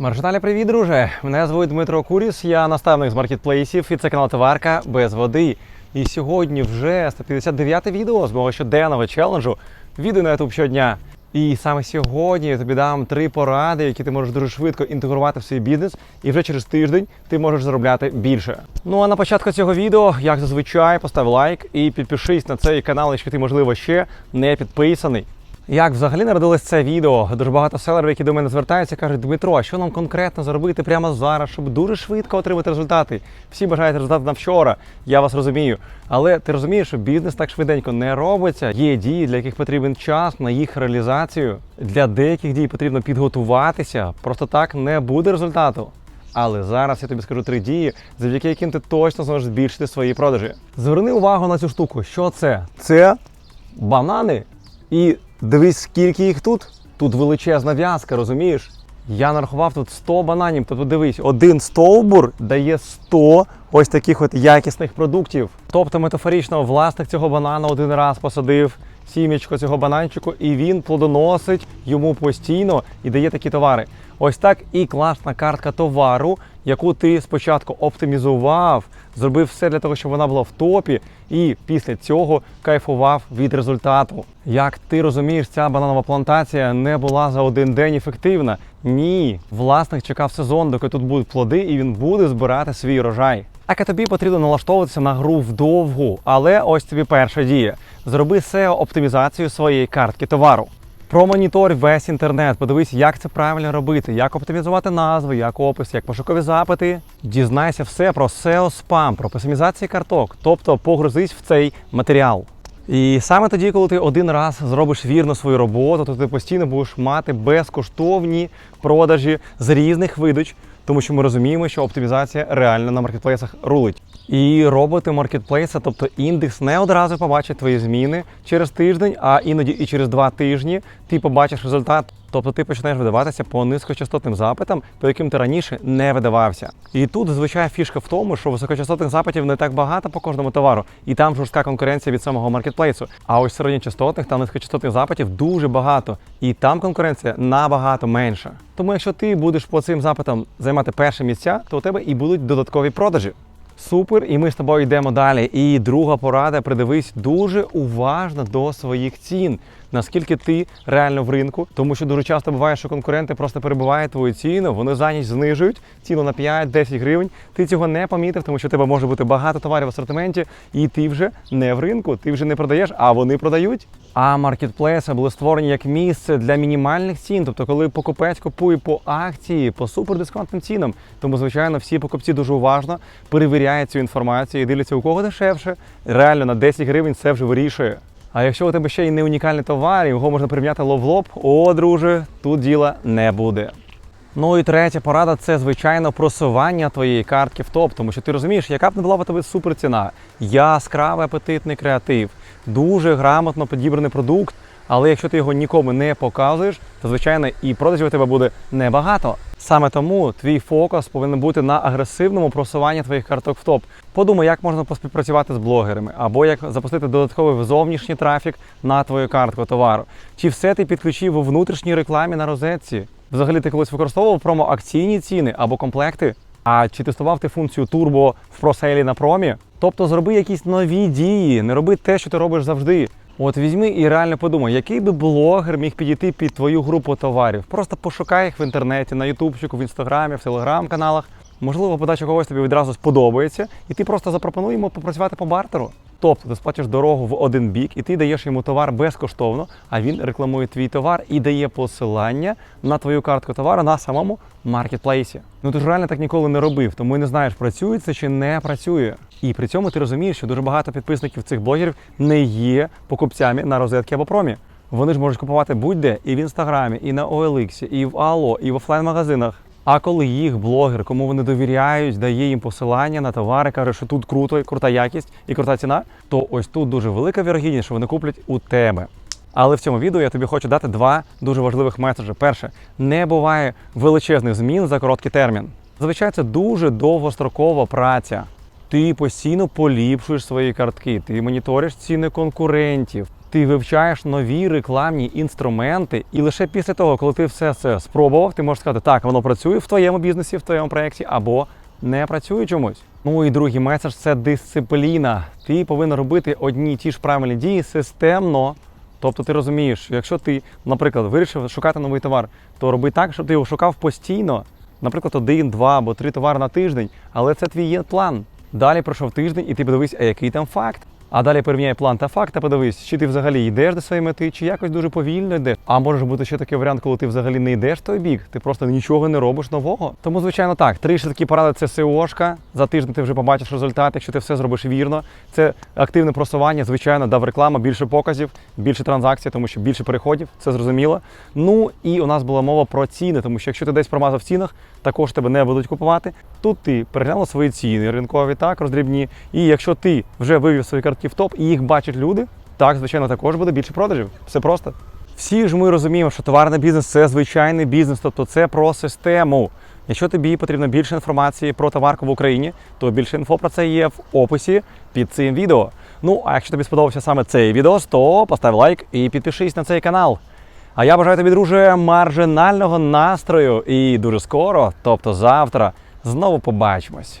Маршаталі, привіт, друже! Мене звуть Дмитро Куріс, я наставник з маркетплейсів і це канал Товарка без води. І сьогодні вже 159 відео з мого щоденного челенджу. Відео на YouTube щодня. І саме сьогодні я тобі дам три поради, які ти можеш дуже швидко інтегрувати в свій бізнес, і вже через тиждень ти можеш заробляти більше. Ну а на початку цього відео, як зазвичай, постав лайк і підпишись на цей канал, якщо ти, можливо, ще не підписаний. Як взагалі народилось це відео? Дуже багато селерів, які до мене звертаються, кажуть, Дмитро, а що нам конкретно зробити прямо зараз, щоб дуже швидко отримати результати? Всі бажають результати на вчора. Я вас розумію. Але ти розумієш, що бізнес так швиденько не робиться. Є дії, для яких потрібен час на їх реалізацію. Для деяких дій потрібно підготуватися. Просто так не буде результату. Але зараз я тобі скажу три дії, завдяки яким ти точно зможеш збільшити свої продажі. Зверни увагу на цю штуку. Що це? Це банани. І дивись, скільки їх тут. Тут величезна в'язка, розумієш? Я нарахував тут 100 бананів. Тобто дивись, один стовбур дає 100 ось таких от якісних продуктів. Тобто, метафорично, власник цього банана один раз посадив сім'ячко цього бананчику, і він плодоносить йому постійно і дає такі товари. Ось так і класна картка товару, яку ти спочатку оптимізував, зробив все для того, щоб вона була в топі, і після цього кайфував від результату. Як ти розумієш, ця бананова плантація не була за один день ефективна. Ні, власник чекав сезон, доки тут будуть плоди, і він буде збирати свій урожай. Так і тобі потрібно налаштовуватися на гру вдовгу, але ось тобі перша дія: зроби SEO оптимізацію своєї картки товару. Промоніторь весь інтернет, подивись, як це правильно робити, як оптимізувати назви, як опис, як пошукові запити. Дізнайся все про SEO спам, про песимізацію карток, тобто погрузись в цей матеріал. І саме тоді, коли ти один раз зробиш вірно свою роботу, то ти постійно будеш мати безкоштовні продажі з різних видач, тому що ми розуміємо, що оптимізація реально на маркетплейсах рулить. І роботи маркетплейса, тобто індекс, не одразу побачить твої зміни через тиждень, а іноді і через два тижні ти побачиш результат. Тобто ти почнеш видаватися по низькочастотним запитам, по яким ти раніше не видавався. І тут звичайна фішка в тому, що високочастотних запитів не так багато по кожному товару, і там жорстка конкуренція від самого маркетплейсу. А ось середньочастотних та низькочастотних запитів дуже багато, і там конкуренція набагато менша. Тому якщо ти будеш по цим запитам займати перше місця, то у тебе і будуть додаткові продажі. Супер, і ми з тобою йдемо далі. І друга порада: придивись дуже уважно до своїх цін. Наскільки ти реально в ринку, тому що дуже часто буває, що конкуренти просто перебувають твою ціну, вони за ніч знижують ціну на 5-10 гривень. Ти цього не помітив, тому що у тебе може бути багато товарів в асортименті, і ти вже не в ринку, ти вже не продаєш, а вони продають. А маркетплейси були створені як місце для мінімальних цін, тобто коли покупець купує по акції, по супердисконтним цінам. Тому, звичайно, всі покупці дуже уважно перевіряють цю інформацію і дивляться, у кого дешевше. Реально на 10 гривень це вже вирішує. А якщо у тебе ще й не унікальний товар, його можна прирівняти лоб в лоб, о, друже, тут діла не буде. Ну і третя порада це звичайно просування твоєї картки в топ, тому що ти розумієш, яка б не була в тебе супер ціна, яскравий апетитний креатив, дуже грамотно підібраний продукт. Але якщо ти його нікому не показуєш, то звичайно і продажів у тебе буде небагато. Саме тому твій фокус повинен бути на агресивному просуванні твоїх карток в топ. Подумай, як можна поспівпрацювати з блогерами, або як запустити додатковий зовнішній трафік на твою картку товару. Чи все ти підключив у внутрішній рекламі на розетці? Взагалі ти колись використовував промо-акційні ціни або комплекти? А чи тестував ти функцію турбо в просейлі на промі? Тобто зроби якісь нові дії, не роби те, що ти робиш завжди. От візьми і реально подумай, який би блогер міг підійти під твою групу товарів. Просто пошукай їх в інтернеті, на ютубчику, в інстаграмі, в телеграм-каналах. Можливо, подача когось тобі відразу сподобається, і ти просто запропонуй йому попрацювати по бартеру. Тобто ти сплатиш дорогу в один бік, і ти даєш йому товар безкоштовно, а він рекламує твій товар і дає посилання на твою картку товару на самому маркетплейсі. Ну ти ж реально так ніколи не робив, тому і не знаєш, працює це чи не працює. І при цьому ти розумієш, що дуже багато підписників цих блогерів не є покупцями на розетки або промі. Вони ж можуть купувати будь-де і в інстаграмі, і на OLX, і в Алло, і в офлайн-магазинах. А коли їх блогер, кому вони довіряють, дає їм посилання на товари, каже, що тут круто, крута якість і крута ціна, то ось тут дуже велика вірогідність, що вони куплять у тебе. Але в цьому відео я тобі хочу дати два дуже важливих меседжі. Перше, не буває величезних змін за короткий термін. Зазвичай це дуже довгострокова праця. Ти постійно поліпшуєш свої картки, ти моніториш ціни конкурентів. Ти вивчаєш нові рекламні інструменти, і лише після того, коли ти все це спробував, ти можеш сказати, так, воно працює в твоєму бізнесі, в твоєму проєкті, або не працює чомусь. Ну і другий меседж це дисципліна. Ти повинен робити одні ті ж правильні дії системно. Тобто ти розумієш, якщо ти, наприклад, вирішив шукати новий товар, то роби так, щоб ти його шукав постійно, наприклад, один, два або три товари на тиждень, але це твій є план. Далі пройшов тиждень, і ти подивись, а який там факт. А далі порівняй план та факт, та подивись, чи ти взагалі йдеш до своєї мети, чи якось дуже повільно йдеш. А може бути ще такий варіант, коли ти взагалі не йдеш в той бік, ти просто нічого не робиш нового. Тому, звичайно, так, три швидкі поради це СОшка. За тиждень ти вже побачиш результат, якщо ти все зробиш вірно. Це активне просування, звичайно, дав реклама, більше показів, більше транзакцій, тому що більше переходів, це зрозуміло. Ну і у нас була мова про ціни, тому що якщо ти десь промазав в цінах, також тебе не будуть купувати. Тут ти переглянув свої ціни ринкові, так, роздрібні. І якщо ти вже вивів свої картки в топ і їх бачать люди, так, звичайно, також буде більше продажів. Все просто. Всі ж ми розуміємо, що товарний бізнес це звичайний бізнес, тобто це про систему. Якщо тобі потрібно більше інформації про товарку в Україні, то більше інфо про це є в описі під цим відео. Ну а якщо тобі сподобався саме цей відео, то постав лайк і підпишись на цей канал. А я бажаю тобі, друже, маржинального настрою і дуже скоро, тобто завтра, знову побачимось.